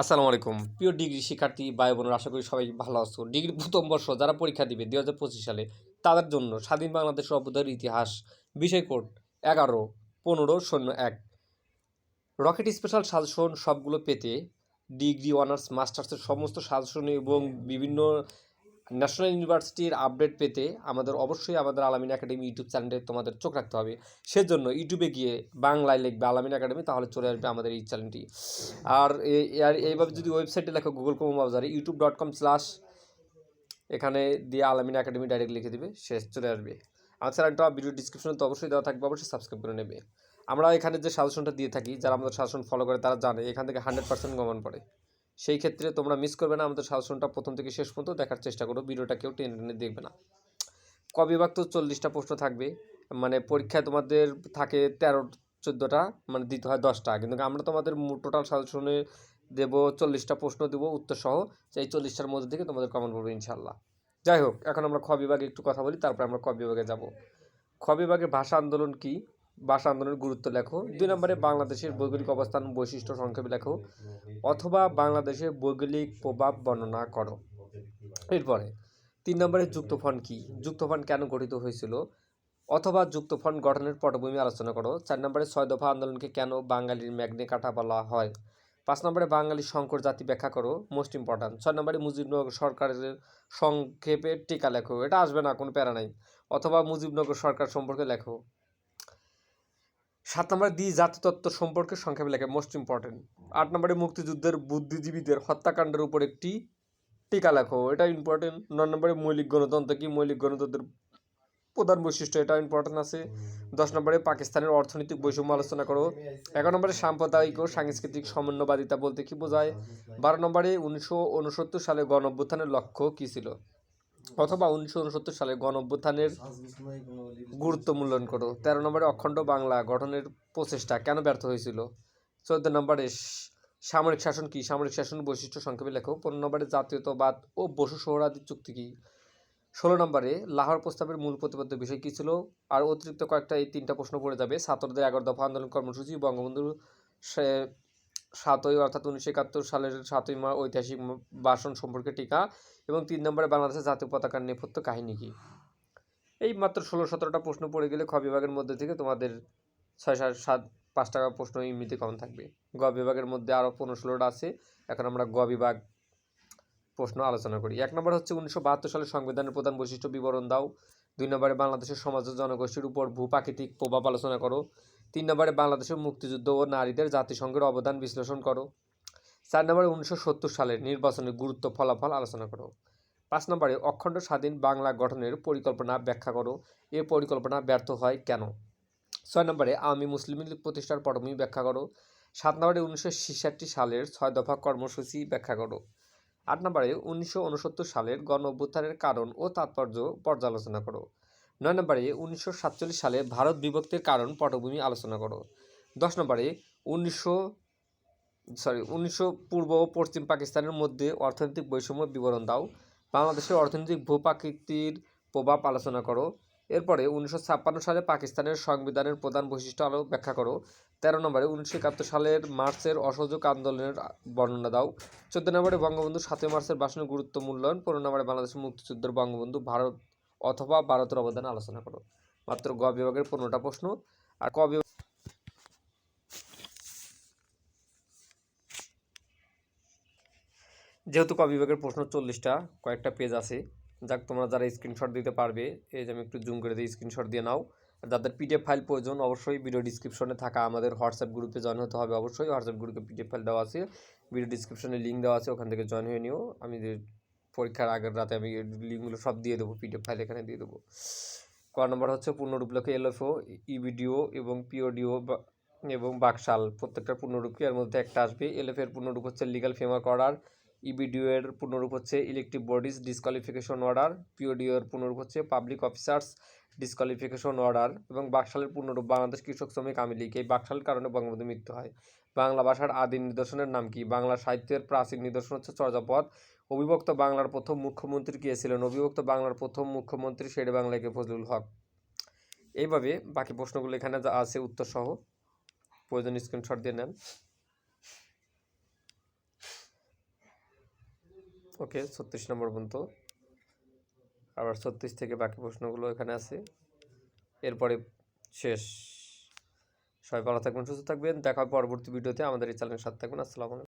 আসসালামু আলাইকুম। প্রিয় ডিগ্রি শিক্ষার্থী ভাই বোনের আশা করি সবাই ভালো আছো। ডিগ্রি প্রথম বর্ষ যারা পরীক্ষা দিবে দুই হাজার পঁচিশ সালে, তাদের জন্য স্বাধীন বাংলাদেশ সভ্যতার ইতিহাস, বিষয় কোড এগারো, পনেরো, শূন্য, এক। রকেট স্পেশাল সাজেশন সবগুলো পেতে ডিগ্রি, অনার্স, মাস্টার্সের সমস্ত সাজেশন এবং বিভিন্ন ন্যাশনাল ইউনিভার্সিটির আপডেট পেতে আমাদের অবশ্যই আমাদের আলামিন একাডেমি ইউটিউব চ্যানেলে তোমাদের চোখ রাখতে হবে। সেজন্য ইউটিউবে গিয়ে বাংলায় লিখবে আলামিন একাডেমি তাহলে চলে আসবে আমাদের এই চ্যানেলটি আর এইভাবে যদি ওয়েবসাইটে লেখো গুগল ক্রোম ব্রাউজারে ইউটিউব ডট কম স্ল্যাশ এখানে দিয়ে আলামিন একাডেমি ডাইরেক্ট লিখে দেবে শেষ চলে আসবে। আমার চ্যানেলটা ভিডিও ডিসক্রিপশনে তো অবশ্যই দেওয়া থাকবে, অবশ্যই সাবস্ক্রাইব করে নেবে। আমরা এখানে যে সাজেশনটা দিয়ে থাকি, যারা আমাদের সাজেশন ফলো করে, তারা জানে, এখান থেকে হান্ড্রেড পার্সেন্ট গমন পড়ে সেই ক্ষেত্রে তোমরা মিস করবে না। আমাদের সাজেশনটা প্রথম থেকে শেষ পর্যন্ত দেখার চেষ্টা করো। ভিডিওটা কেউ টেনে টেনে দেখবে না। ক বিভাগ তো চল্লিশটা প্রশ্ন থাকবে। মানে পরীক্ষায় তোমাদের থাকে তেরো, চোদ্দোটা মানে দিতে হয় দশটা। কিন্তু আমরা তোমাদের টোটাল সাজেশনে দেব চল্লিশটা প্রশ্ন দেবো, উত্তর সহ। এই চল্লিশটার মধ্যে থেকে তোমাদের কমন পড়বে ইনশাল্লাহ যাই হোক, এখন আমরা খ বিভাগে একটু কথা বলি, তারপর আমরা ক বিভাগে যাব। খ বিভাগে ভাষা আন্দোলন কি? ভাষা আন্দোলনের গুরুত্ব লেখো। দুই নম্বরে বাংলাদেশের ভৌগোলিক অবস্থান বৈশিষ্ট্য সংক্ষেপে লেখো, অথবা বাংলাদেশের ভৌগোলিক প্রভাব বর্ণনা করো। এরপরে, তিন নম্বরে যুক্তফন কি? যুক্তফন কেন গঠিত হয়েছিল? অথবা যুক্তফন গঠনের পটভূমি আলোচনা করো। চার নম্বরে, ছয় দফা আন্দোলনকে কেন বাঙালির ম্যাগনে কাটা বলা হয়? পাঁচ নম্বরে, বাঙালি শঙ্কর জাতি ব্যাখ্যা করো মোস্ট ইম্পর্ট্যান্ট ছয় নম্বরে, মুজিবনগর সরকারের সংক্ষেপে টিকা লেখো। এটা আসবে না, কোনো প্যারা নাই। অথবা মুজিবনগর সরকার সম্পর্কে লেখো। সাত নম্বরে দ্বি জাতিতত্ত্ব সম্পর্কে সংক্ষেপে লেখে মোস্ট ইম্পর্টেন্ট আট নম্বরে মুক্তিযুদ্ধের বুদ্ধিজীবীদের হত্যাকাণ্ডের উপর একটি টিকা লেখো, এটা ইম্পর্টেন্ট নয় নম্বরে মৌলিক গণতন্ত্র কি? মৌলিক গণতন্ত্রের প্রধান বৈশিষ্ট্য, এটা ইম্পর্টেন্ট আছে। দশ নম্বরে পাকিস্তানের অর্থনৈতিক বৈষম্য আলোচনা করো। এগারো নম্বরে সাম্প্রদায়িক ও সাংস্কৃতিক সমন্বয়বাদিতা বলতে কি বোঝায়? বারো নম্বরে উনিশশো উনসত্তর সালে গণ লক্ষ্য কী ছিল? অথবা উনিশশো উনসত্তর সালে গণ অভ্যুত্থানের গুরুত্ব মূল্যায়ন করো। তেরো নম্বরে অখণ্ড বাংলা গঠনের প্রচেষ্টা কেন ব্যর্থ হয়েছিল? চোদ্দ নম্বরে সামরিক শাসন কি? সামরিক শাসন বৈশিষ্ট্য সংক্ষেপে লেখো। পনেরো নম্বরে জাতীয়তাবাদ ও বসু সোহরাদি চুক্তি কি? ষোলো নম্বরে লাহোর প্রস্তাবের মূল প্রতিপাদ্য বিষয় কী ছিল? আর অতিরিক্ত কয়েকটা এই তিনটা প্রশ্ন পড়ে যাবে। ছাত্রদের এগারো দফা আন্দোলন কর্মসূচি বঙ্গবন্ধু সাতই অর্থাৎ উনিশশো একাত্তর সালের সাতই মা ঐতিহাসিক ভাষণ সম্পর্কে টিকা এবং তিন নম্বরে বাংলাদেশের জাতীয় পতাকার নেপথ্য কাহিনী কি? এই মাত্র ষোলো সতেরোটা প্রশ্ন পড়ে গেলে খ বিভাগের মধ্যে থেকে তোমাদের ছয় সাত সাত পাঁচ টাকা প্রশ্ন এমনিতে কম থাকবে। গ বিভাগের মধ্যে আরও পনেরো ষোলোটা আছে। এখন আমরা গ বিভাগ প্রশ্ন আলোচনা করি। এক নম্বর হচ্ছে উনিশশো বাহাত্তর সালের সংবিধানের প্রধান বৈশিষ্ট্য বিবরণ দাও। দুই নম্বরে বাংলাদেশের সমাজ ও জনগোষ্ঠীর উপর ভূপ্রাকৃতিক প্রভাব আলোচনা করো। তিন নম্বরে বাংলাদেশের মুক্তিযুদ্ধ ও নারীদের জাতিসংঘের অবদান বিশ্লেষণ করো। চার নম্বরে উনিশশো সত্তর সালের নির্বাচনের গুরুত্ব ফলাফল আলোচনা করো। পাঁচ নম্বরে অখণ্ড স্বাধীন বাংলা গঠনের পরিকল্পনা ব্যাখ্যা করো। এ পরিকল্পনা ব্যর্থ হয় কেন? ছয় নম্বরে আওয়ামী মুসলিম লীগ প্রতিষ্ঠার পটভূমি ব্যাখ্যা করো। সাত নম্বরে উনিশশো ছেষট্টি সালের ছয় দফা কর্মসূচি ব্যাখ্যা করো। আট নম্বরে উনিশশো উনসত্তর সালের গণ অভ্যুত্থানের কারণ ও তাৎপর্য পর্যালোচনা করো। নয় নম্বরে, উনিশশো সাতচল্লিশ সালে ভারত বিভক্তির কারণ পটভূমি আলোচনা করো। দশ নম্বরে, উনিশশো সরি উনিশশো পূর্ব ও পশ্চিম পাকিস্তানের মধ্যে অর্থনৈতিক বৈষম্য বিবরণ দাও। বাংলাদেশের অর্থনৈতিক ভূপ্রাকৃতির প্রভাব আলোচনা করো। এরপরে, উনিশশো ছাপ্পান্ন সালে পাকিস্তানের সংবিধানের প্রধান বৈশিষ্ট্য আলো ব্যাখ্যা করো। তেরো নম্বরে, উনিশশো একাত্তর সালের মার্চের অসহযোগ আন্দোলনের বর্ণনা দাও। চোদ্দ নম্বরে, বঙ্গবন্ধু সাতই মার্চের ভাষণের গুরুত্ব মূল্যায়ন। পনেরো নম্বরে, বাংলাদেশের মুক্তিযুদ্ধের বঙ্গবন্ধু ভারত অথবা ভারতের অবদান আলোচনা করো। মাত্র গ বিভাগের পনেরোটা প্রশ্ন। আর ক বিভাগ যেহেতু ক বিভাগের প্রশ্ন চল্লিশটা, কয়েকটা পেজ আছে। যাক, তোমরা যারা স্ক্রিনশট দিতে পারবে, এই যে আমি একটু জুম করে দিই স্ক্রিনশট দিয়ে নাও। যাদের পিডিএফ ফাইল প্রয়োজন, অবশ্যই ভিডিও ডিসক্রিপশনে থাকা আমাদের হোয়াটসঅ্যাপ গ্রুপে জয়েন হতে হবে। অবশ্যই হোয়াটসঅ্যাপ গ্রুপে পিডিএফ ফাইল দেওয়া আছে। ভিডিও ডিসক্রিপশনে লিঙ্ক দেওয়া আছে, ওখান থেকে জয়েন হয়ে নিও। আমি পরীক্ষার আগের রাতে আমি লিঙ্কগুলো সব দিয়ে দেবো পিডিএফ ফাইল এখানে দিয়ে দেবো। ক নম্বর হচ্ছে পূর্ণরূপ লেখো এলএফও ইভিডিও এবং পিওডিও এবং বাকশাল। প্রত্যেকটা পূর্ণরূপকে এর মধ্যে একটা আসবে। এলএফ এর পূর্ণরূপ হচ্ছে লিগাল ফ্রেমওয়ার্ক অর্ডার ইবিডিও এর পূর্ণরূপ হচ্ছে elective bodies disqualification order PODO এর পূর্ণরূপ হচ্ছে পাবলিক অফিসার্স ডিসকোয়ালিফিকেশন অর্ডার এবং বাকশালের পূর্ণরূপ বাংলাদেশ কৃষক শ্রমিক আওয়ামী লীগ। এই বাকশালের কারণে বঙ্গবন্ধু মৃত্যু হয়। বাংলা ভাষার আদি নিদর্শনের নাম কি? বাংলা সাহিত্যের প্রাচীন নিদর্শন হচ্ছে চর্যাপদ। অবিভক্ত বাংলার প্রথম মুখ্যমন্ত্রী কে ছিলেন? অবিভক্ত বাংলার প্রথম মুখ্যমন্ত্রী শেরে বাংলাকে ফজলুল হক। এইভাবে বাকি প্রশ্নগুলো এখানে যা আছে উত্তর সহ প্রয়োজন স্ক্রিনশট দিয়ে নেন। ওকে ছত্রিশ নম্বর পর্যন্ত। আবার ছত্রিশ থেকে বাকি প্রশ্নগুলো এখানে আছে। এরপরে শেষ। সবাই ভালো থাকবেন, সুস্থ থাকবেন। দেখা পরবর্তী ভিডিওতে। আমাদের এই চ্যানেলের সাথে থাকবেন আসসালামু আলাইকুম।